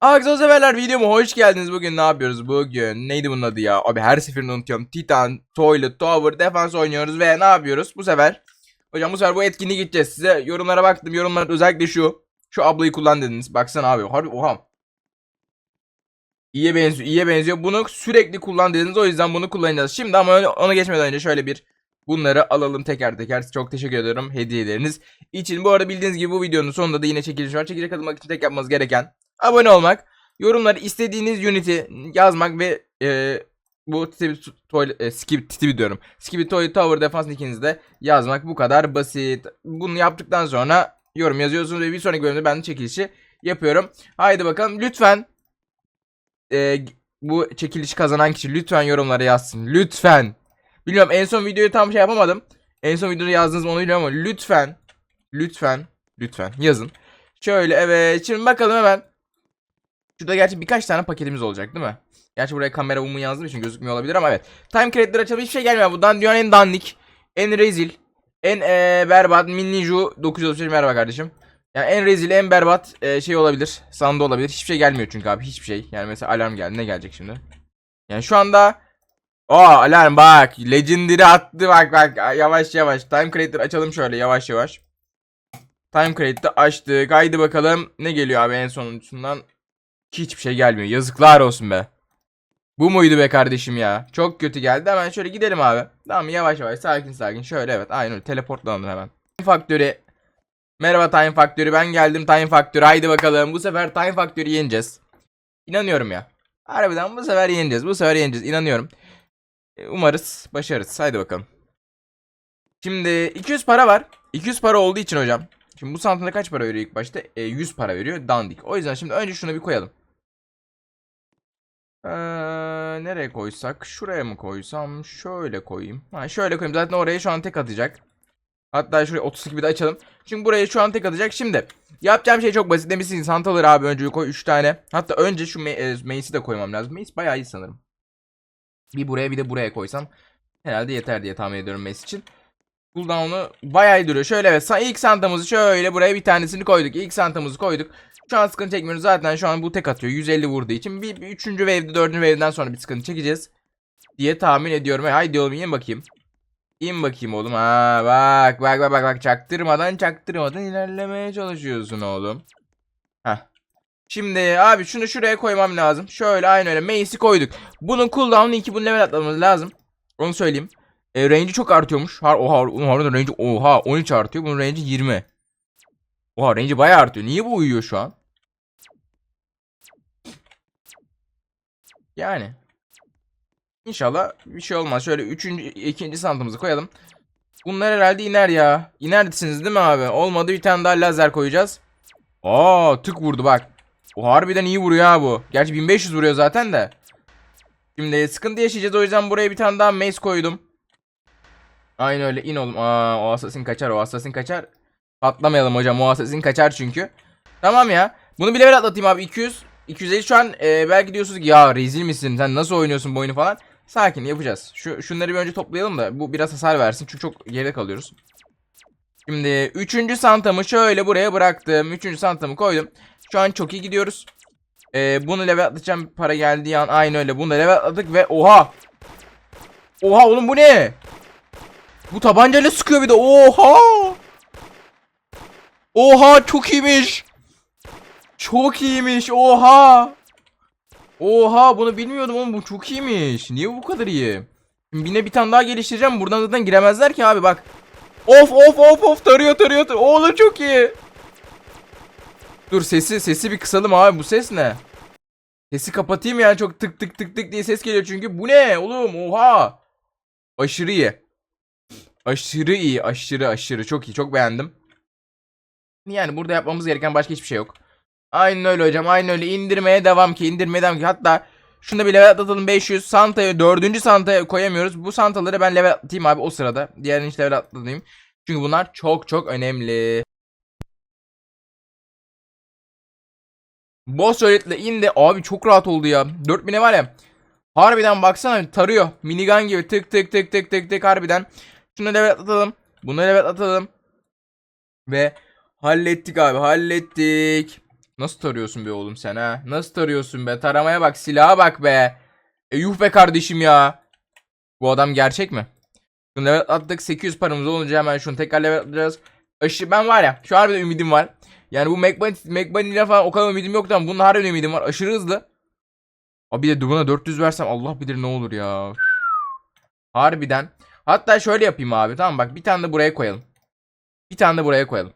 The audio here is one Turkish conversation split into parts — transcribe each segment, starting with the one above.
Arkadaşlar severler videoma hoş geldiniz. Bugün ne yapıyoruz? Bugün neydi bunun adı ya? Abi her seferinde unutuyorum. Titan, Toilet, Tower, Defense oynuyoruz ve ne yapıyoruz bu sefer? Hocam bu sefer bu etkinliğe gideceğiz. Size yorumlara baktım. Yorumlar özellikle şu. Şu ablayı kullan dediniz. Baksana abi. Harbi oha. İyiye benziyor. iyiye benziyor. Bunu sürekli kullan dediniz. O yüzden bunu kullanacağız. Şimdi ama ona geçmeden önce şöyle bir bunları alalım teker teker. Çok teşekkür ederim hediyeleriniz için. Bu arada bildiğiniz gibi bu videonun sonunda da yine çekiliş var. Çekilişe katılmak için tek yapmanız gereken abone olmak, yorumlara istediğiniz Unity yazmak ve e, bu e, Skip Tibi diyorum. Skip Toilet Tower Defense nickinizi de yazmak bu kadar basit. Bunu yaptıktan sonra yorum yazıyorsunuz ve bir sonraki bölümde ben de çekilişi yapıyorum. Haydi bakalım lütfen e, bu çekilişi kazanan kişi lütfen yorumlara yazsın. Lütfen. Biliyorum en son videoyu tam şey yapamadım. En son videoda yazdınız mı onu bilmiyorum ama lütfen lütfen lütfen yazın. Şöyle evet şimdi bakalım hemen. Şurada gerçi birkaç tane paketimiz olacak değil mi? Gerçi buraya kamera bumu yazdığım için gözükmüyor olabilir ama evet. Time creditler açalım hiçbir şey gelmiyor. Buradan dünyanın en dandik, en rezil, en ee, berbat Minniju 935 merhaba kardeşim. Yani en rezil, en berbat ee, şey olabilir. Sandı olabilir. Hiçbir şey gelmiyor çünkü abi hiçbir şey. Yani mesela alarm geldi. Ne gelecek şimdi? Yani şu anda o alarm bak. Legendary attı bak bak. Yavaş yavaş. Time creditler açalım şöyle yavaş yavaş. Time credit'i açtık. Haydi bakalım. Ne geliyor abi en sonuncusundan? Hiçbir şey gelmiyor. Yazıklar olsun be. Bu muydu be kardeşim ya? Çok kötü geldi. Hemen şöyle gidelim abi. Tamam? Yavaş yavaş sakin sakin. Şöyle evet. Aynen öyle. Teleportlanalım hemen. Time Factory. Merhaba Time Factory. Ben geldim Time Factory. Haydi bakalım. Bu sefer Time Factory'yi yeneceğiz. İnanıyorum ya. Harbiden bu sefer yeneceğiz. Bu sefer yeneceğiz. İnanıyorum. E, Umarız başarırız. Haydi bakalım. Şimdi 200 para var. 200 para olduğu için hocam. Şimdi bu santına kaç para veriyor ilk başta? E, 100 para veriyor. Dandik. O yüzden şimdi önce şunu bir koyalım. Ee, nereye koysak? Şuraya mı koysam? Şöyle koyayım. Ha, şöyle koyayım. Zaten oraya şu an tek atacak. Hatta şuraya 32 bir de açalım. Şimdi buraya şu an tek atacak. Şimdi yapacağım şey çok basit. Demişsiniz santaları abi önce koy 3 tane. Hatta önce şu me e, Mace'i de koymam lazım. Mace bayağı iyi sanırım. Bir buraya bir de buraya koysam herhalde yeter diye tahmin ediyorum Mace için. Cooldown'u bayağı iyi duruyor. Şöyle evet ilk santamızı şöyle buraya bir tanesini koyduk. İlk santamızı koyduk. Şu an sıkıntı çekmiyoruz. Zaten şu an bu tek atıyor. 150 vurduğu için. Bir, bir üçüncü wave'de dördüncü wave'den sonra bir sıkıntı çekeceğiz. Diye tahmin ediyorum. Haydi oğlum in bakayım. İn bakayım oğlum. Ha bak bak bak bak bak çaktırmadan çaktırmadan ilerlemeye çalışıyorsun oğlum. Heh. Şimdi abi şunu şuraya koymam lazım. Şöyle aynı öyle. Mace'i koyduk. Bunun cooldown'u 2 bunu level atlamamız lazım. Onu söyleyeyim. E, range'i çok artıyormuş. Har oha, harbiden range'i oha 13 artıyor. Bunun range'i 20. Oha range'i bayağı artıyor. Niye bu uyuyor şu an? Yani. İnşallah bir şey olmaz. Şöyle üçüncü, ikinci santımızı koyalım. Bunlar herhalde iner ya. İnersiniz değil mi abi? Olmadı bir tane daha lazer koyacağız. Aa tık vurdu bak. O harbiden iyi vuruyor ha bu. Gerçi 1500 vuruyor zaten de. Şimdi sıkıntı yaşayacağız o yüzden buraya bir tane daha mace koydum. Aynı öyle in oğlum. Aa o assassin kaçar o assassin kaçar. Patlamayalım hocam o assassin kaçar çünkü. Tamam ya. Bunu bir level atlatayım abi 200. 250 şu an e, belki diyorsunuz ki ya rezil misin sen nasıl oynuyorsun bu oyunu falan. Sakin yapacağız. Şu şunları bir önce toplayalım da bu biraz hasar versin çünkü çok geride kalıyoruz. Şimdi 3. santamı şöyle buraya bıraktım. 3. santamı koydum. Şu an çok iyi gidiyoruz. E, bunu level atlayacağım para geldiği an aynı öyle. Bunu da level atladık ve oha. Oha oğlum bu ne? Bu tabancayla sıkıyor bir de. Oha! Oha çok iyiymiş. Çok iyiymiş. Oha! Oha bunu bilmiyordum ama bu çok iyiymiş. Niye bu kadar iyi? Şimdi Yine bir tane daha geliştireceğim. Buradan zaten giremezler ki abi bak. Of of of of tarıyor tarıyor tarıyor. Oğlum çok iyi. Dur sesi sesi bir kısalım abi. Bu ses ne? Sesi kapatayım yani çok tık tık tık tık diye ses geliyor çünkü. Bu ne oğlum? Oha! Aşırı iyi. Aşırı iyi. Aşırı aşırı. Çok iyi. Çok beğendim. Yani burada yapmamız gereken başka hiçbir şey yok. Aynen öyle hocam. Aynen öyle. İndirmeye devam ki. indirmeye devam ki. Hatta şunu da bir level atlatalım 500. Santa'ya 4. Santa'ya koyamıyoruz. Bu Santa'ları ben level atlayayım abi o sırada. Diğerini hiç level atlayayım. Çünkü bunlar çok çok önemli. Boss öğretle indi. Abi çok rahat oldu ya. 4000'e var ya. Harbiden baksana tarıyor. Minigun gibi tık tık tık tık tık tık harbiden. Şunu level atlatalım. Bunu level atlatalım. Ve hallettik abi hallettik. Nasıl tarıyorsun be oğlum sen ha? Nasıl tarıyorsun be? Taramaya bak, silaha bak be. E yuh be kardeşim ya. Bu adam gerçek mi? Şunu level attık 800 paramız olunca hemen şunu tekrar level atacağız. Aşı ben var ya şu harbiden ümidim var. Yani bu McBunny ile falan o kadar ümidim yoktu ama bunun harbiden ümidim var. Aşırı hızlı. Abi de buna 400 versem Allah bilir ne olur ya. Harbiden. Hatta şöyle yapayım abi tamam bak bir tane de buraya koyalım. Bir tane de buraya koyalım.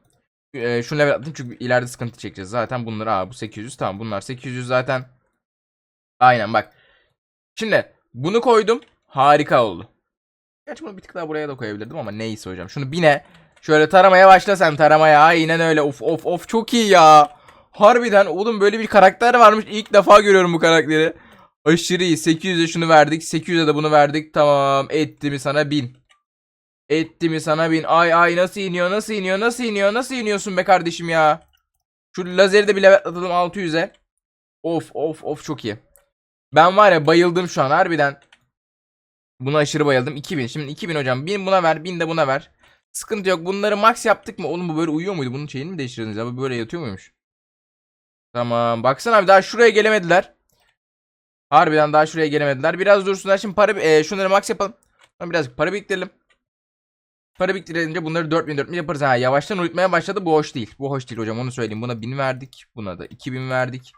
Ee, şunu level atayım çünkü ileride sıkıntı çekeceğiz. Zaten bunlar aa bu 800 tamam bunlar 800 zaten. Aynen bak. Şimdi bunu koydum. Harika oldu. Gerçi bunu bir tık daha buraya da koyabilirdim ama neyse hocam. Şunu bine şöyle taramaya başlasam taramaya aynen öyle of of of çok iyi ya. Harbiden oğlum böyle bir karakter varmış. İlk defa görüyorum bu karakteri. Aşırı iyi. 800'e şunu verdik. 800'e de bunu verdik. Tamam. Etti mi sana 1000. Etti mi sana 1000. Ay ay nasıl iniyor? Nasıl iniyor? Nasıl iniyor? Nasıl iniyorsun be kardeşim ya? Şu lazeri de bile atalım 600'e. Of of of çok iyi. Ben var ya bayıldım şu an harbiden. Buna aşırı bayıldım. 2000. Şimdi 2000 hocam. 1000 buna ver. 1000 de buna ver. Sıkıntı yok. Bunları max yaptık mı? Oğlum bu böyle uyuyor muydu? Bunun şeyini mi değiştirdiniz ya? Bu böyle yatıyor muymuş? Tamam. Baksana abi daha şuraya gelemediler. Harbiden daha şuraya gelemediler. Biraz dursunlar. Şimdi para e, şunları max yapalım. Birazcık para biriktirelim. Para biriktirince bunları 4000 4000 yaparız. Ha yavaştan uyutmaya başladı. Bu hoş değil. Bu hoş değil hocam. Onu söyleyeyim. Buna 1000 verdik. Buna da 2000 verdik.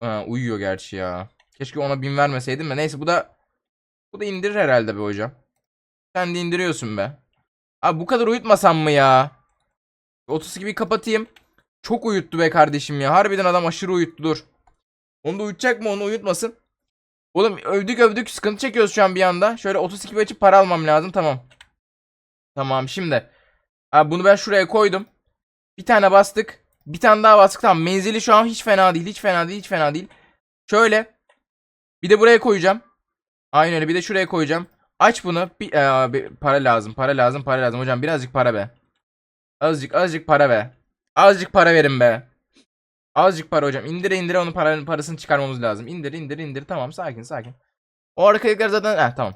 Ha, uyuyor gerçi ya. Keşke ona 1000 vermeseydim de. Neyse bu da bu da indirir herhalde be hocam. Sen de indiriyorsun be. Abi bu kadar uyutmasam mı ya? 30 gibi kapatayım. Çok uyuttu be kardeşim ya. Harbiden adam aşırı uyuttu dur. Onu da uyutacak mı onu uyutmasın. Oğlum övdük övdük sıkıntı çekiyoruz şu an bir anda. Şöyle 32 gibi açıp para almam lazım tamam. Tamam şimdi. Abi bunu ben şuraya koydum. Bir tane bastık. Bir tane daha bastık tamam. Menzili şu an hiç fena değil. Hiç fena değil. Hiç fena değil. Şöyle. Bir de buraya koyacağım. Aynen öyle. Bir de şuraya koyacağım. Aç bunu. Bir, ee, bir para lazım. Para lazım. Para lazım. Hocam birazcık para be. Azıcık azıcık para be. Azıcık para verin be. Azıcık para hocam. İndire indire onun paranın parasını çıkarmamız lazım. İndir indir indir. Tamam sakin sakin. O arkalıklar zaten eh tamam.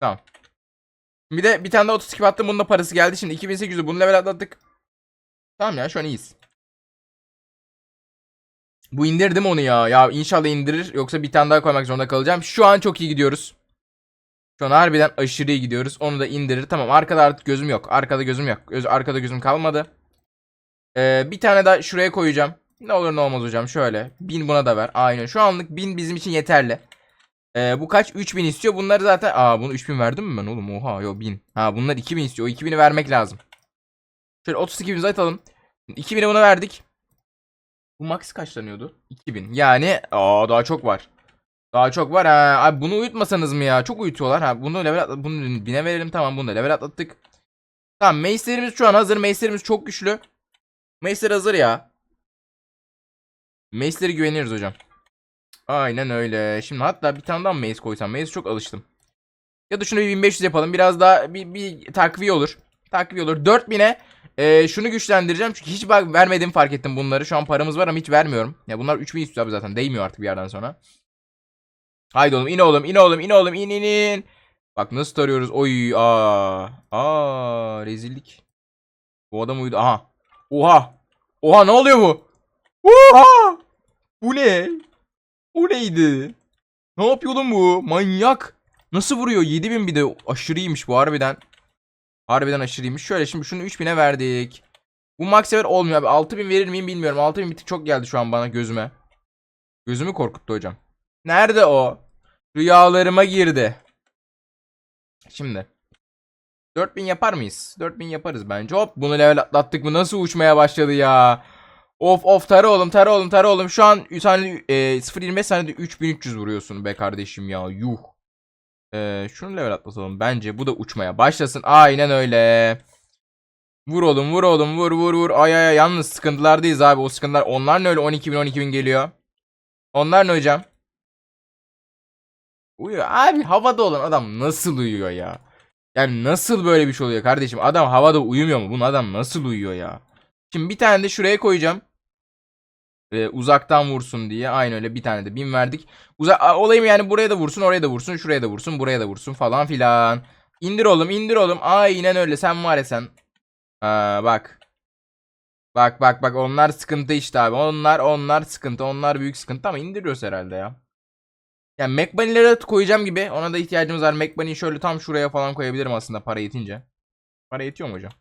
Tamam. Bir de bir tane de 32 attım. Bunun da parası geldi. Şimdi 2800'ü bunu level atlattık. Tamam ya şu an iyiyiz. Bu indirdi mi onu ya? Ya inşallah indirir. Yoksa bir tane daha koymak zorunda kalacağım. Şu an çok iyi gidiyoruz. Şu an harbiden aşırı iyi gidiyoruz. Onu da indirir. Tamam arkada artık gözüm yok. Arkada gözüm yok. Göz, arkada gözüm kalmadı. Ee, bir tane daha şuraya koyacağım. Ne olur ne olmaz hocam. Şöyle. 1000 buna da ver. Aynen. Şu anlık 1000 bizim için yeterli. Ee, bu kaç? 3000 istiyor. Bunları zaten... Aa bunu 3000 verdim mi ben oğlum? Oha yok 1000. Ha bunlar 2000 istiyor. O 2000'i vermek lazım. Şöyle 32 bin atalım. 2000'i buna verdik. Bu max kaçlanıyordu? 2000. Yani aa daha çok var. Daha çok var ha. Abi bunu uyutmasanız mı ya? Çok uyutuyorlar ha. Bunu level atla bunu bine verelim tamam bunu da level atlattık. Tamam mace'lerimiz şu an hazır. Mace'lerimiz çok güçlü. Mace'ler hazır ya. Mace'lere güveniyoruz hocam. Aynen öyle. Şimdi hatta bir tane daha mace koysam. Mace çok alıştım. Ya da şunu bir 1500 yapalım. Biraz daha bir, bir takviye olur. Takviye olur. 4000'e e, şunu güçlendireceğim. Çünkü hiç bak vermedim fark ettim bunları. Şu an paramız var ama hiç vermiyorum. Ya bunlar 3000 istiyor abi zaten. Değmiyor artık bir yerden sonra. Haydi oğlum in oğlum in oğlum in oğlum in in in. Bak nasıl tarıyoruz. Oy aa. Aa rezillik. Bu adam uyudu. Aha. Oha. Oha ne oluyor bu? Oha. Bu ne? O neydi? Ne yapıyor oğlum bu? Manyak. Nasıl vuruyor? 7000 bir de aşırıymış bu harbiden. Harbiden aşırıymış. Şöyle şimdi şunu 3000'e verdik. Bu max sever olmuyor abi. 6000 verir miyim bilmiyorum. 6000 bir çok geldi şu an bana gözüme. Gözümü korkuttu hocam. Nerede o? Rüyalarıma girdi. Şimdi. 4000 yapar mıyız? 4000 yaparız bence. Hop bunu level atlattık mı? Nasıl uçmaya başladı ya? Of of tara oğlum tara oğlum tara oğlum. Şu an saniyede e, 0.25 saniyede 3300 vuruyorsun be kardeşim ya. Yuh. E, şunu level atlatalım. Bence bu da uçmaya başlasın. Aynen öyle. Vur oğlum vur oğlum vur vur vur. Ay ay yalnız sıkıntılardayız abi. O sıkıntılar onlar ne öyle 12 bin 12 bin geliyor. Onlar ne hocam? Uyuyor. Abi havada olan adam nasıl uyuyor ya? Yani nasıl böyle bir şey oluyor kardeşim? Adam havada uyumuyor mu? Bunun adam nasıl uyuyor ya? Şimdi bir tane de şuraya koyacağım. Ee, uzaktan vursun diye. Aynı öyle bir tane de bin verdik. Uza olayım yani buraya da vursun, oraya da vursun, şuraya da vursun, buraya da vursun falan filan. İndir oğlum, indir oğlum. Aynen öyle. Sen var ya sen. Aa, bak. Bak bak bak onlar sıkıntı işte abi. Onlar onlar sıkıntı. Onlar büyük sıkıntı ama indiriyoruz herhalde ya. Yani McBunny'lere koyacağım gibi. Ona da ihtiyacımız var. McBunny'yi şöyle tam şuraya falan koyabilirim aslında para yetince. Para yetiyor mu hocam?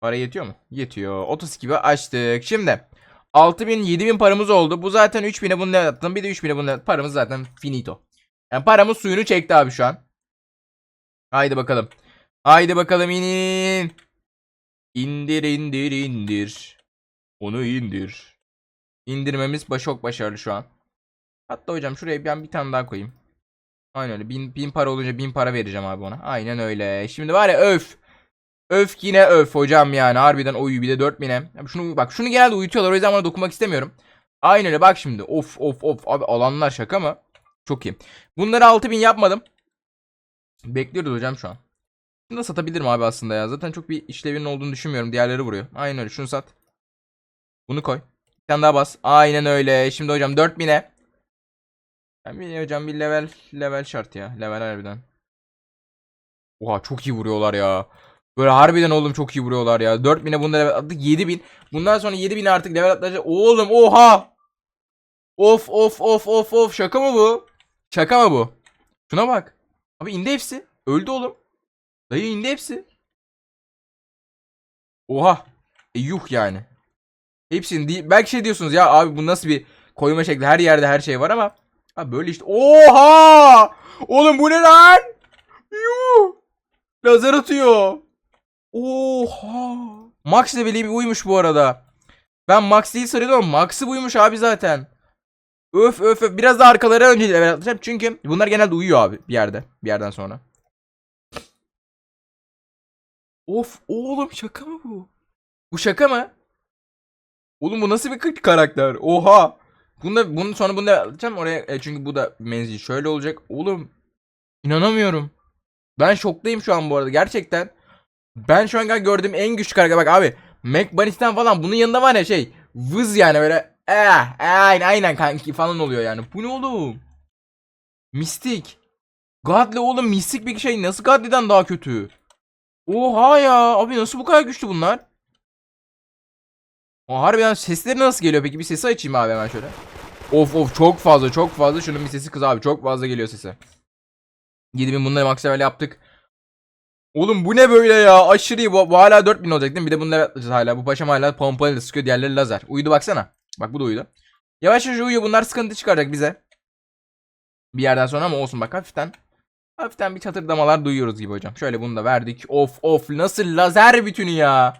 Para yetiyor mu? Yetiyor. 30 gibi açtık. Şimdi 6000 7000 paramız oldu. Bu zaten 3000'e bunu ne attım? Bir de 3000'e bunu ne Paramız zaten finito. Yani paramız suyunu çekti abi şu an. Haydi bakalım. Haydi bakalım inin. İndir indir indir. Onu indir. İndirmemiz çok başarılı şu an. Hatta hocam şuraya ben bir tane daha koyayım. Aynen öyle. Bin, bin para olunca bin para vereceğim abi ona. Aynen öyle. Şimdi var ya öf. Öf yine öf hocam yani. Harbiden oyu bir de 4000'e. Abi Şunu bak şunu genelde uyutuyorlar. O yüzden bana dokunmak istemiyorum. Aynen öyle bak şimdi. Of of of. Abi alanlar şaka mı? Çok iyi. Bunları 6000 yapmadım. Bekliyoruz hocam şu an. Bunu da satabilirim abi aslında ya. Zaten çok bir işlevinin olduğunu düşünmüyorum. Diğerleri vuruyor. Aynen öyle. Şunu sat. Bunu koy. Bir tane daha bas. Aynen öyle. Şimdi hocam 4000'e. Ben bir hocam bir level level şart ya. Level harbiden. Oha çok iyi vuruyorlar ya. Böyle harbiden oğlum çok iyi vuruyorlar ya. 4000'e bunda level attık 7000. Bundan sonra 7000'e artık level atlayacak. Oğlum oha. Of of of of of. Şaka mı bu? Şaka mı bu? Şuna bak. Abi indi hepsi. Öldü oğlum. Dayı indi hepsi. Oha. E, yuh yani. Hepsini değil. Belki şey diyorsunuz ya abi bu nasıl bir koyma şekli. Her yerde her şey var ama. Ha böyle işte. Oha! Oğlum bu ne lan? Yuh! Lazer atıyor. Oha! Max leveli bir uymuş bu arada. Ben Max değil sanıyordum ama Max'ı buymuş abi zaten. Öf öf öf. Biraz da arkalara önce level atacağım. Çünkü bunlar genelde uyuyor abi bir yerde. Bir yerden sonra. Of oğlum şaka mı bu? Bu şaka mı? Oğlum bu nasıl bir karakter? Oha! Bunda bunun sonra bunu da alacağım oraya e, çünkü bu da menzil şöyle olacak. Oğlum inanamıyorum. Ben şoktayım şu an bu arada gerçekten. Ben şu an gördüğüm en güçlü karakter bak abi. Mac Bunny'den falan bunun yanında var ya şey vız yani böyle eh, aynen aynen kanki falan oluyor yani. Bu ne oğlum? Mistik. Godly oğlum mistik bir şey nasıl Godly'den daha kötü? Oha ya abi nasıl bu kadar güçlü bunlar? O harbiden sesleri nasıl geliyor peki? Bir sesi açayım abi hemen şöyle. Of of çok fazla çok fazla. Şunun bir sesi kız abi çok fazla geliyor sesi. 7000 bunları max level yaptık. Oğlum bu ne böyle ya? Aşırı iyi. Bu, bu hala 4000 olacak değil mi? Bir de bunları atlayacağız hala. Bu paşam hala pompayla sıkıyor. Diğerleri lazer. Uyudu baksana. Bak bu da uyudu. Yavaş yavaş uyuyor. Bunlar sıkıntı çıkaracak bize. Bir yerden sonra ama olsun bak hafiften. Hafiften bir çatırdamalar duyuyoruz gibi hocam. Şöyle bunu da verdik. Of of nasıl lazer bütünü ya.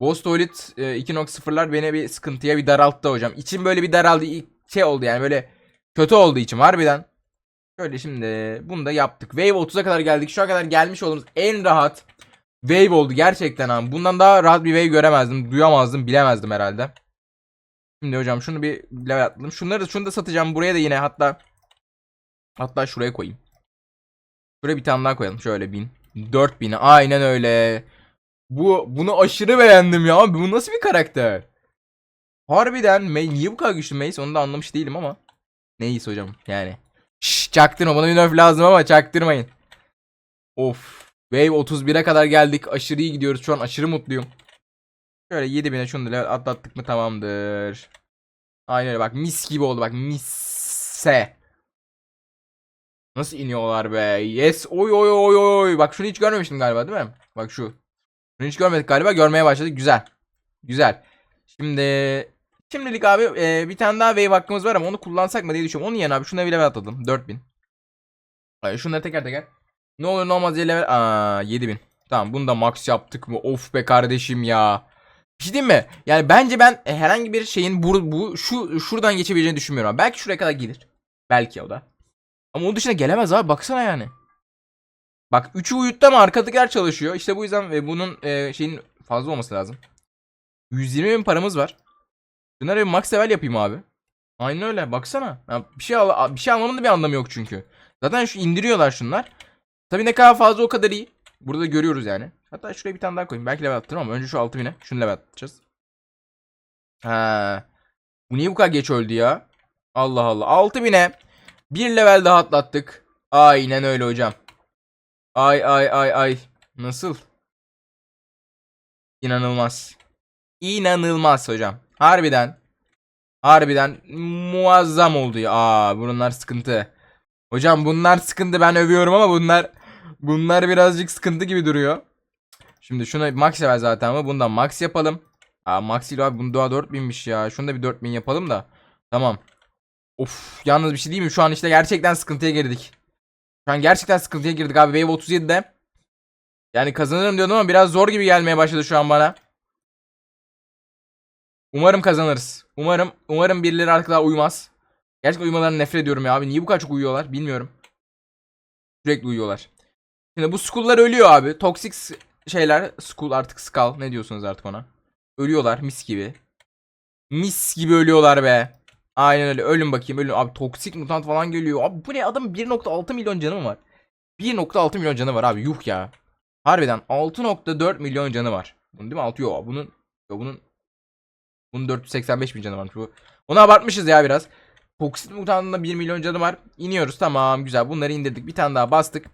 Boss Toilet e, 2.0'lar beni bir sıkıntıya bir daralttı hocam. İçim böyle bir daraldı. Şey oldu yani böyle kötü oldu içim harbiden. Şöyle şimdi bunu da yaptık. Wave 30'a kadar geldik. Şu ana kadar gelmiş olduğumuz en rahat wave oldu gerçekten abi. Bundan daha rahat bir wave göremezdim. Duyamazdım, bilemezdim herhalde. Şimdi hocam şunu bir level atladım. Şunları şunu da satacağım. Buraya da yine hatta hatta şuraya koyayım. Şuraya bir tane daha koyalım. Şöyle 1000. 4000'e aynen öyle. Bu bunu aşırı beğendim ya. Bu nasıl bir karakter? Harbiden May niye bu kadar güçlü Mace onu da anlamış değilim ama. Neyse hocam yani. Çaktırma bana bir nerf lazım ama çaktırmayın. Of. Wave 31'e kadar geldik. Aşırı iyi gidiyoruz. Şu an aşırı mutluyum. Şöyle 7000'e şunu da level atlattık mı tamamdır. Aynen öyle bak mis gibi oldu bak misse. Nasıl iniyorlar be? Yes. Oy oy oy oy. Bak şunu hiç görmemiştim galiba değil mi? Bak şu. Şunu hiç görmedik galiba. Görmeye başladık. Güzel. Güzel. Şimdi şimdilik abi e, bir tane daha wave hakkımız var ama onu kullansak mı diye düşünüyorum. Onun yerine abi şuna bir level atladım. 4000. Hayır şunları teker teker. Ne olur ne olmaz diye level. Aa 7000. Tamam bunu da max yaptık mı? Of be kardeşim ya. Bir şey mi? Yani bence ben e, herhangi bir şeyin bu, bu şu şuradan geçebileceğini düşünmüyorum. Abi. Belki şuraya kadar gelir. Belki o da. Ama onun dışına gelemez abi. Baksana yani. Bak 3'ü uyuttu ama arkadakiler çalışıyor. İşte bu yüzden e, bunun e, şeyin fazla olması lazım. 120 bin paramız var. Bunlara bir max level yapayım abi. Aynen öyle. Baksana. Ya bir şey al bir şey almamın da bir anlamı yok çünkü. Zaten şu indiriyorlar şunlar. Tabii ne kadar fazla o kadar iyi. Burada da görüyoruz yani. Hatta şuraya bir tane daha koyayım. Belki level attırırım ama önce şu 6000'e şunu level atacağız. Ha. Bu niye bu kadar geç öldü ya? Allah Allah. 6000'e bir level daha atlattık. Aynen öyle hocam. Ay ay ay ay. Nasıl? İnanılmaz. İnanılmaz hocam. Harbiden. Harbiden muazzam oldu ya. Aa bunlar sıkıntı. Hocam bunlar sıkıntı ben övüyorum ama bunlar bunlar birazcık sıkıntı gibi duruyor. Şimdi şuna max ver zaten ama bundan max yapalım. Aa max ile abi bunu daha 4000'miş ya. Şunu da bir 4000 yapalım da. Tamam. Of yalnız bir şey değil mi? Şu an işte gerçekten sıkıntıya girdik. Şu an gerçekten sıkıntıya girdik abi. Wave 37'de. Yani kazanırım diyordum ama biraz zor gibi gelmeye başladı şu an bana. Umarım kazanırız. Umarım umarım birileri arkadan uyumaz. Gerçekten uyumalarını nefret ediyorum ya abi. Niye bu kadar çok uyuyorlar bilmiyorum. Sürekli uyuyorlar. Şimdi bu school'lar ölüyor abi. Toksik şeyler. School artık skull. Ne diyorsunuz artık ona? Ölüyorlar mis gibi. Mis gibi ölüyorlar be. Aynen öyle. Ölün bakayım ölün. Abi toksik mutant falan geliyor. Abi bu ne adam 1.6 milyon canı var? 1.6 milyon canı var abi. Yuh ya. Harbiden 6.4 milyon canı var. Bunun değil mi? 6 yok. Bunun yok bunun bunun 485 bin canı varmış bu. Onu abartmışız ya biraz. Toksik mutantında 1 milyon canı var. İniyoruz tamam güzel. Bunları indirdik. Bir tane daha bastık.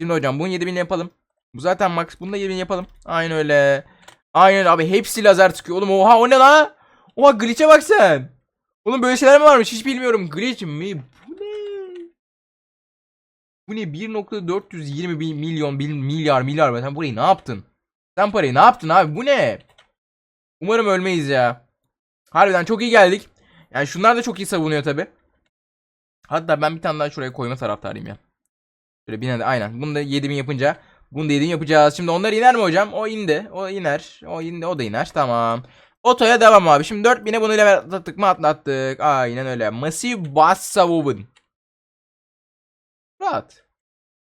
Şimdi hocam bunu 7000 yapalım. Bu zaten max. Bunu da 7000 yapalım. Aynen öyle. Aynen abi. Hepsi lazer çıkıyor. Oğlum oha o ne la? Oha glitch'e bak sen. Oğlum böyle şeyler mi varmış? Hiç bilmiyorum. Glitch mi? Bu ne? Bu ne? 1.420 bin- milyon bil- milyar milyar. Sen burayı ne yaptın? Sen parayı ne yaptın abi? Bu ne? Umarım ölmeyiz ya. Harbiden çok iyi geldik. Yani şunlar da çok iyi savunuyor tabi. Hatta ben bir tane daha şuraya koyma taraftarıyım ya. Şöyle de aynen. Bunu da 7000 yapınca bunu da 7000 yapacağız. Şimdi onlar iner mi hocam? O indi. O iner. O indi. O da iner. Tamam. Otoya devam abi. Şimdi 4000'e bunu level atlattık mı atlattık. Aynen öyle. Massive Bass Savovun. Rahat.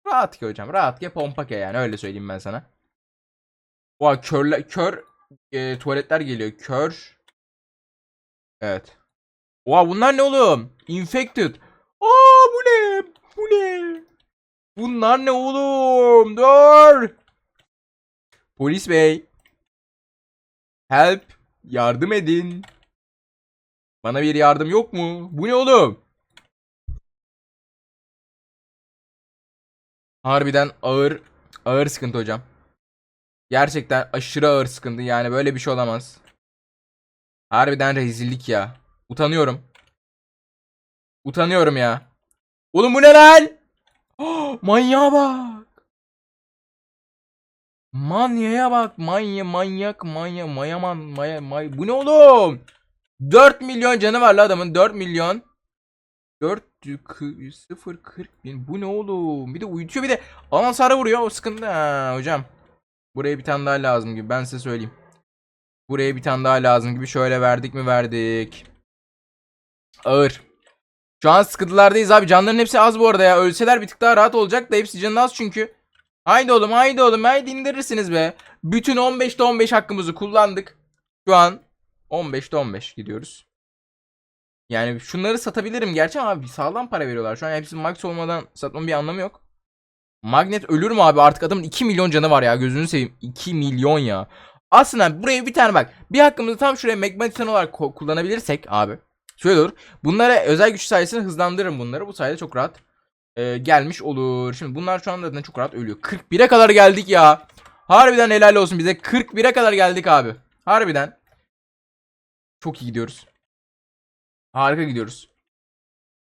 Rahat ki hocam. Rahat ki pompa ki yani. Öyle söyleyeyim ben sana. Oha körle, kör e, tuvaletler geliyor. Kör. Evet. Oha bunlar ne oğlum? Infected. Aa bu ne? Bu ne? Bunlar ne oğlum? Dur. Polis bey. Help. Yardım edin. Bana bir yardım yok mu? Bu ne oğlum? Harbiden ağır ağır sıkıntı hocam. Gerçekten aşırı ağır sıkıntı. Yani böyle bir şey olamaz. Harbiden rezillik ya. Utanıyorum. Utanıyorum ya. Oğlum bu ne lan? Oh, manyağa bak. Manyaya bak. Manya manyak manya mayaman maya may. Bu ne oğlum? 4 milyon canı var la adamın. 4 milyon. 4 0 40 bin. Bu ne oğlum? Bir de uyutuyor bir de alan sarı vuruyor. O sıkıntı ha, hocam. Buraya bir tane daha lazım gibi. Ben size söyleyeyim. Buraya bir tane daha lazım gibi. Şöyle verdik mi verdik. Ağır. Şu an sıkıntılardayız abi. Canların hepsi az bu arada ya. Ölseler bir tık daha rahat olacak da hepsi canı az çünkü. Haydi oğlum haydi oğlum haydi indirirsiniz be. Bütün 15'te 15 hakkımızı kullandık. Şu an 15'te 15 gidiyoruz. Yani şunları satabilirim gerçi ama abi sağlam para veriyorlar. Şu an hepsi max olmadan satmam bir anlamı yok. Magnet ölür mü abi? Artık adamın 2 milyon canı var ya. Gözünü seveyim. 2 milyon ya. Aslında buraya bir tane bak. Bir hakkımızı tam şuraya Magneton olarak kullanabilirsek abi. Şöyle olur. Bunlara özel güç sayesinde hızlandırırım bunları. Bu sayede çok rahat e, gelmiş olur. Şimdi bunlar şu anda zaten çok rahat ölüyor. 41'e kadar geldik ya. Harbiden helal olsun bize. 41'e kadar geldik abi. Harbiden. Çok iyi gidiyoruz. Harika gidiyoruz.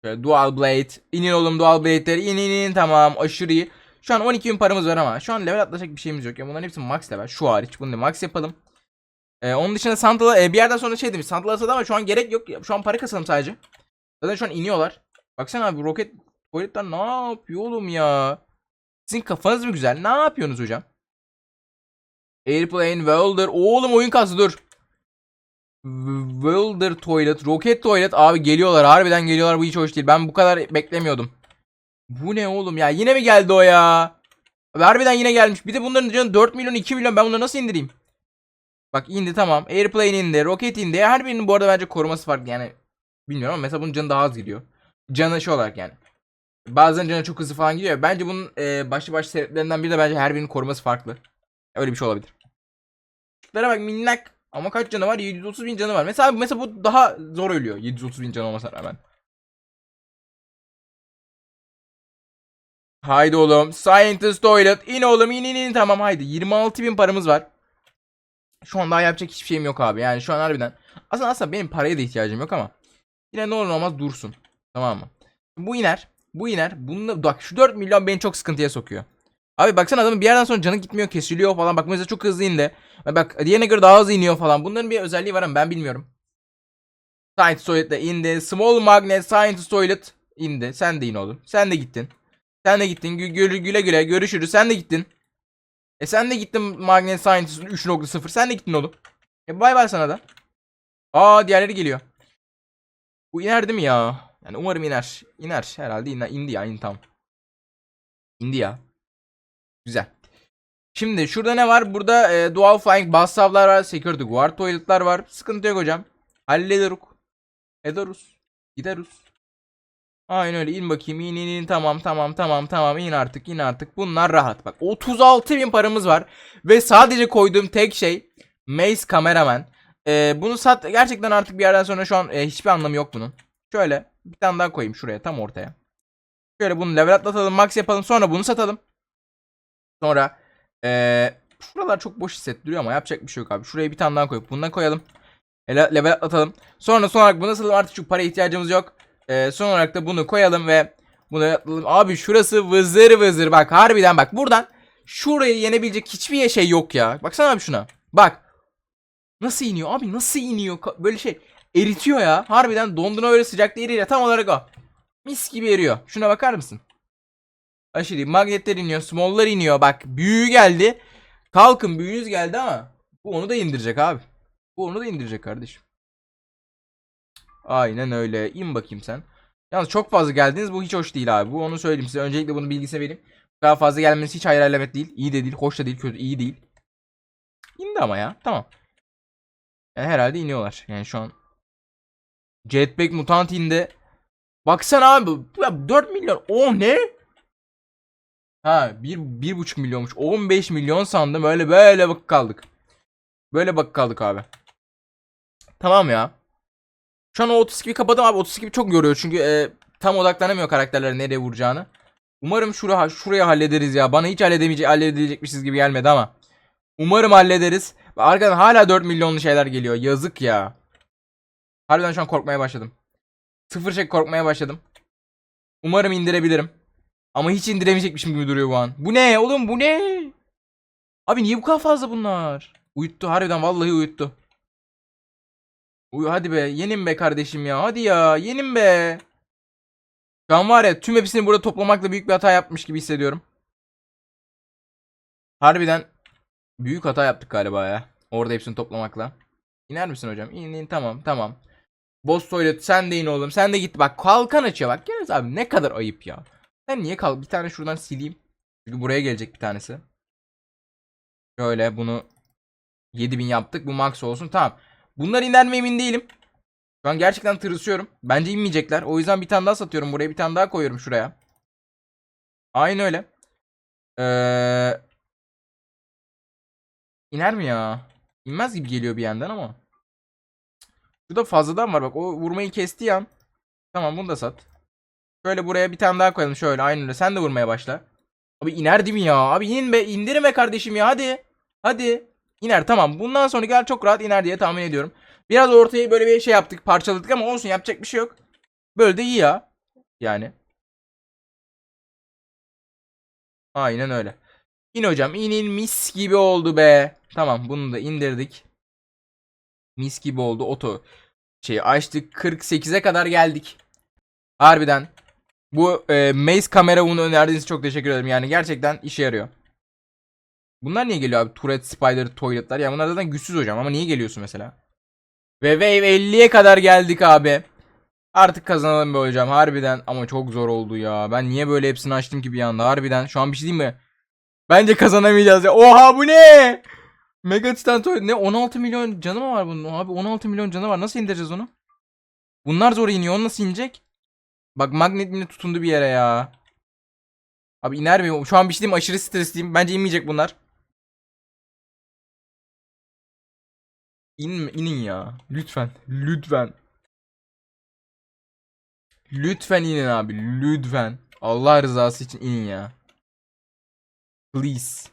Şöyle dual blade. İnin oğlum dual blade'leri. İn in in. Tamam aşırı iyi. Şu an 12 bin paramız var ama şu an level atlayacak bir şeyimiz yok. Ya bunların hepsi max level. Şu hariç. Bunu max yapalım. Ee, onun dışında Santa'la e, bir yerden sonra şey demiş. Santa'la atladı ama şu an gerek yok. Şu an para kasalım sadece. Zaten şu an iniyorlar. Baksana abi roket tuvaletler ne yapıyor oğlum ya? Sizin kafanız mı güzel? Ne yapıyorsunuz hocam? Airplane, welder. Oğlum oyun kastı dur. Welder toilet, roket toilet. Abi geliyorlar. Harbiden geliyorlar. Bu hiç hoş değil. Ben bu kadar beklemiyordum. Bu ne oğlum ya? Yine mi geldi o ya? Harbiden yine gelmiş. Bir de bunların canı 4 milyon 2 milyon. Ben bunları nasıl indireyim? Bak indi tamam. Airplane indi. Roket indi. Her birinin bu arada bence koruması farklı. Yani bilmiyorum ama mesela bunun canı daha az gidiyor. Canı şey olarak yani. Bazen canı çok hızlı falan gidiyor. Bence bunun e, başlı başlı sebeplerinden biri de bence her birinin koruması farklı. Öyle bir şey olabilir. Şunlara bak minnak. Ama kaç canı var? 730 bin canı var. Mesela mesela bu daha zor ölüyor. 730 bin canı olmasına rağmen. Haydi oğlum. Scientist Toilet. İn oğlum in in in. Tamam haydi. 26 bin paramız var. Şu an daha yapacak hiçbir şeyim yok abi. Yani şu an harbiden. Aslında aslında benim paraya da ihtiyacım yok ama. Yine ne olur olmaz dursun. Tamam mı? Bu iner. Bu iner. Bununla, bak şu 4 milyon beni çok sıkıntıya sokuyor. Abi baksana adamın bir yerden sonra canı gitmiyor kesiliyor falan. Bak mesela çok hızlı indi. Bak diğerine göre daha hızlı iniyor falan. Bunların bir özelliği var ama ben bilmiyorum. Scientist Toilet de indi. Small Magnet Scientist Toilet indi. Sen de in oğlum. Sen de gittin. Sen de gittin. Gü- gü- güle güle görüşürüz. Sen de gittin. E sen de gittin Magnet Scientist 3.0. Sen de gittin oğlum. E bay bay sana da. Aa diğerleri geliyor. Bu iner değil mi ya? Yani umarım iner. İner. Herhalde iner. indi ya. indi tamam. İndi ya. Güzel. Şimdi şurada ne var? Burada e, Dual Flying Bassavlar var. Security Guard Toilet'lar var. Sıkıntı yok hocam. Hallederuk. Ederiz. Gideriz. Aynen öyle. İn bakayım. İn in in. Tamam tamam tamam tamam. İn artık in artık. Bunlar rahat. Bak 36 bin paramız var. Ve sadece koyduğum tek şey Maze Cameraman. E, bunu sat. Gerçekten artık bir yerden sonra şu an e, hiçbir anlamı yok bunun. Şöyle bir tane daha koyayım şuraya tam ortaya. Şöyle bunu level atlatalım. Max yapalım. Sonra bunu satalım. Sonra ee, şuralar çok boş hissettiriyor ama yapacak bir şey yok abi. Şuraya bir tane daha koyup bundan koyalım. Level atalım. Sonra son olarak bunu satalım artık çünkü paraya ihtiyacımız yok. Ee, son olarak da bunu koyalım ve bunu atalım. Abi şurası vızır vızır bak harbiden bak buradan şurayı yenebilecek hiçbir şey yok ya. Baksana abi şuna. Bak. Nasıl iniyor abi nasıl iniyor böyle şey eritiyor ya. Harbiden dondurma öyle sıcakta eriyor tam olarak o. Mis gibi eriyor. Şuna bakar mısın? Aşırı. Magnetler iniyor. Small'lar iniyor. Bak büyüğü geldi. Kalkın büyüğünüz geldi ama bu onu da indirecek abi. Bu onu da indirecek kardeşim. Aynen öyle. İn bakayım sen. Yalnız çok fazla geldiniz. Bu hiç hoş değil abi. Bu onu söyleyeyim size. Öncelikle bunu bilgisine vereyim. Bu kadar fazla gelmesi hiç hayır alamet değil. İyi de değil. Hoş da değil. Kötü. iyi değil. İndi ama ya. Tamam. Yani herhalde iniyorlar. Yani şu an Jetpack Mutant indi. Baksana abi. Ya 4 milyon. O ne? Ha bir, bir buçuk milyonmuş. 15 milyon sandım. Öyle böyle bak kaldık. Böyle bak kaldık abi. Tamam ya. Şu an o 32'yi kapadım abi. 32 çok yoruyor çünkü e, tam odaklanamıyor karakterler nereye vuracağını. Umarım şura, şurayı hallederiz ya. Bana hiç halledemeyecek, halledecekmişiz gibi gelmedi ama. Umarım hallederiz. Arkadan hala 4 milyonlu şeyler geliyor. Yazık ya. Harbiden şu an korkmaya başladım. Sıfır çek korkmaya başladım. Umarım indirebilirim. Ama hiç indiremeyecekmişim gibi duruyor bu an. Bu ne oğlum bu ne? Abi niye bu kadar fazla bunlar? Uyuttu harbiden vallahi uyuttu. Uyu hadi be yenin be kardeşim ya hadi ya yenin be. Şu an var ya tüm hepsini burada toplamakla büyük bir hata yapmış gibi hissediyorum. Harbiden büyük hata yaptık galiba ya. Orada hepsini toplamakla. İner misin hocam? İn in tamam tamam. Boss Toilet sen de in oğlum. Sen de git bak kalkan açıyor bak. Gel abi ne kadar ayıp ya. Sen niye kal? Bir tane şuradan sileyim. Çünkü buraya gelecek bir tanesi. Şöyle bunu 7000 yaptık. Bu max olsun. Tamam. Bunlar iner mi emin değilim. Şu an gerçekten tırsıyorum. Bence inmeyecekler. O yüzden bir tane daha satıyorum. Buraya bir tane daha koyuyorum şuraya. Aynı öyle. Ee... İner mi ya? İnmez gibi geliyor bir yandan ama. Şurada fazladan var bak. O vurmayı kesti an. Tamam bunu da sat. Şöyle buraya bir tane daha koyalım şöyle aynı öyle. Sen de vurmaya başla. Abi iner değil mi ya? Abi inin be indirin be kardeşim ya hadi. Hadi. İner tamam. Bundan sonra gel çok rahat iner diye tahmin ediyorum. Biraz ortayı böyle bir şey yaptık parçaladık ama olsun yapacak bir şey yok. Böyle de iyi ya. Yani. Aynen öyle. İn hocam in in mis gibi oldu be. Tamam bunu da indirdik. Mis gibi oldu oto. Şeyi açtık 48'e kadar geldik. Harbiden bu e, Maze kamera bunu önerdiğiniz için çok teşekkür ederim. Yani gerçekten işe yarıyor. Bunlar niye geliyor abi? Turret, Spider, Toilet'lar. Ya bunlar zaten güçsüz hocam ama niye geliyorsun mesela? Ve Wave 50'ye kadar geldik abi. Artık kazanalım be hocam harbiden. Ama çok zor oldu ya. Ben niye böyle hepsini açtım ki bir anda harbiden. Şu an bir şey diyeyim mi? Bence kazanamayacağız ya. Oha bu ne? Mega Titan Toilet. Ne 16 milyon canı mı var bunun? Abi 16 milyon canı var. Nasıl indireceğiz onu? Bunlar zor iniyor. Onu nasıl inecek? Bak magnet yine tutundu bir yere ya. Abi iner mi? Şu an bir şey diyeyim aşırı stresliyim. Bence inmeyecek bunlar. İn, inin ya. Lütfen. Lütfen. Lütfen inin abi. Lütfen. Allah rızası için inin ya. Please.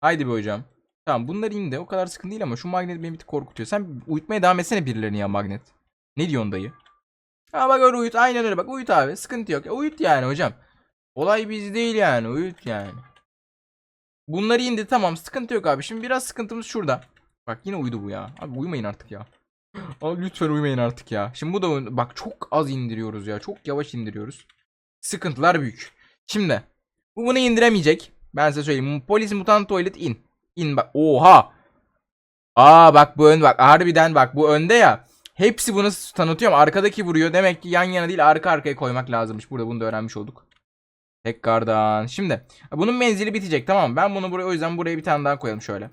Haydi be hocam. Tamam bunlar indi. O kadar sıkıntı değil ama şu magnet beni bir korkutuyor. Sen uyutmaya devam etsene birilerini ya magnet. Ne diyorsun dayı? Ha bak öyle uyut. Aynen öyle bak uyut abi. Sıkıntı yok. Ya, uyut yani hocam. Olay biz değil yani. Uyut yani. Bunları indi tamam sıkıntı yok abi. Şimdi biraz sıkıntımız şurada. Bak yine uyudu bu ya. Abi uyumayın artık ya. Abi lütfen uyumayın artık ya. Şimdi bu da bak çok az indiriyoruz ya. Çok yavaş indiriyoruz. Sıkıntılar büyük. Şimdi bu bunu indiremeyecek. Ben size söyleyeyim. Polis mutant tuvalet in. İn bak. Oha. Aa bak bu ön bak. Harbiden bak bu önde ya. Hepsi bunu tanıtıyorum. Arkadaki vuruyor. Demek ki yan yana değil arka arkaya koymak lazımmış. Burada bunu da öğrenmiş olduk. Tekrardan. Şimdi bunun menzili bitecek tamam mı? Ben bunu buraya o yüzden buraya bir tane daha koyalım şöyle.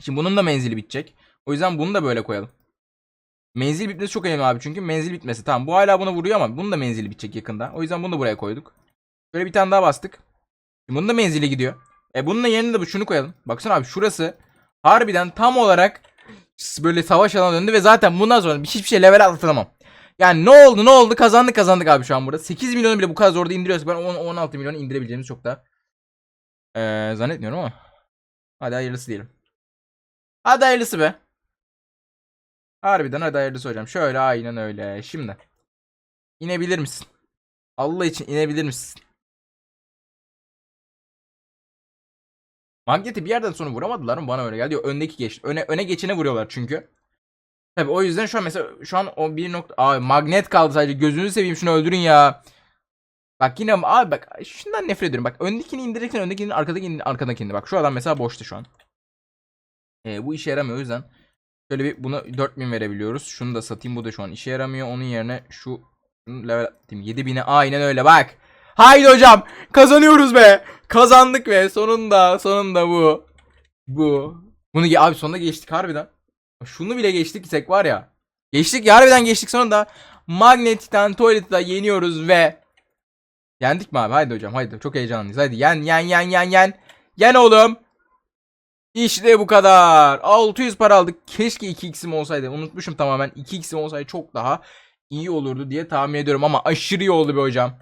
Şimdi bunun da menzili bitecek. O yüzden bunu da böyle koyalım. Menzil bitmesi çok önemli abi çünkü menzil bitmesi. Tamam bu hala buna vuruyor ama bunun da menzili bitecek yakında. O yüzden bunu da buraya koyduk. Böyle bir tane daha bastık. Şimdi bunun da menzili gidiyor. E bunun da yerine de bu şunu koyalım. Baksana abi şurası harbiden tam olarak böyle savaş alanına döndü ve zaten bundan sonra hiçbir şey level atlatamam. Yani ne oldu ne oldu kazandık kazandık abi şu an burada. 8 milyonu bile bu kadar zorda indiriyorsak ben 10, 16 milyonu indirebileceğimiz çok da ee, zannetmiyorum ama. Hadi hayırlısı diyelim. Hadi hayırlısı be. Harbiden hadi hayırlısı hocam. Şöyle aynen öyle. Şimdi. İnebilir misin? Allah için inebilir misin? Magneti bir yerden sonra vuramadılar mı? Bana öyle geldi. Yok, öndeki geç. Öne, öne geçene vuruyorlar çünkü. Tabii o yüzden şu an mesela şu an o bir nokta... Abi magnet kaldı sadece. Gözünüzü seveyim şunu öldürün ya. Bak yine abi bak şundan nefret ediyorum. Bak öndekini indirirken öndekini arkadakini arkadakini. Bak şu adam mesela boşta şu an. Ee, bu işe yaramıyor o yüzden. Şöyle bir buna 4000 verebiliyoruz. Şunu da satayım bu da şu an işe yaramıyor. Onun yerine şu şunu level atayım. 7000'e aynen öyle bak. Haydi hocam kazanıyoruz be. Kazandık be sonunda sonunda bu. Bu. Bunu abi sonunda geçtik harbiden. Şunu bile geçtiksek var ya. Geçtik ya harbiden geçtik sonunda. Magnetik'ten tuvaleti de yeniyoruz ve Yendik mi abi? Haydi hocam haydi. Çok heyecanlıyız. Haydi yen yen yen yen yen. Yen oğlum. İşte bu kadar. 600 para aldık. Keşke 2x'im olsaydı. Unutmuşum tamamen. 2x'im olsaydı çok daha iyi olurdu diye tahmin ediyorum. Ama aşırı iyi oldu be hocam.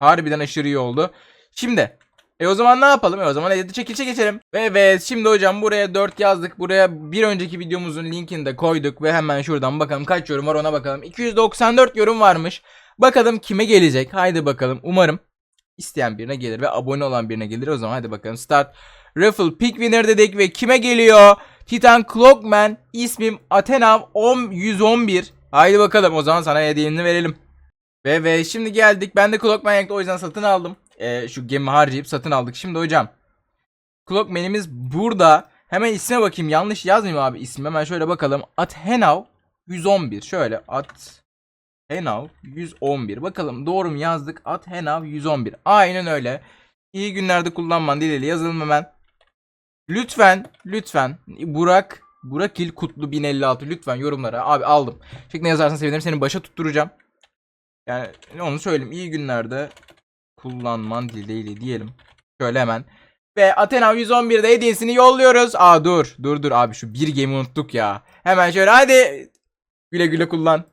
Harbiden aşırı iyi oldu. Şimdi. E o zaman ne yapalım? E o zaman editi çekilişe geçelim. Ve evet şimdi hocam buraya 4 yazdık. Buraya bir önceki videomuzun linkini de koyduk. Ve hemen şuradan bakalım kaç yorum var ona bakalım. 294 yorum varmış. Bakalım kime gelecek. Haydi bakalım. Umarım isteyen birine gelir ve abone olan birine gelir. O zaman hadi bakalım. Start. Raffle Pick Winner dedik ve kime geliyor? Titan Clockman. ismim Atenav 10 111. Haydi bakalım o zaman sana hediyeni verelim. Ve ve şimdi geldik. Ben de Clockman yaktı o yüzden satın aldım. Ee, şu gemi harcayıp satın aldık. Şimdi hocam. Clockman'imiz burada. Hemen isme bakayım. Yanlış yazmayayım abi ismi. Hemen şöyle bakalım. Atenav 111. Şöyle at Henav 111. Bakalım doğru mu yazdık? At Henav 111. Aynen öyle. İyi günlerde kullanman dileğiyle yazalım hemen. Lütfen, lütfen Burak Burakil Kutlu 1056 lütfen yorumlara abi aldım. Şeklinde yazarsan sevinirim. Seni başa tutturacağım. Yani onu söyleyeyim. İyi günlerde kullanman dileğiyle diyelim. Şöyle hemen. Ve Athena 111'de hediyesini yolluyoruz. Aa dur. Dur dur abi şu bir gemi unuttuk ya. Hemen şöyle hadi. Güle güle kullan.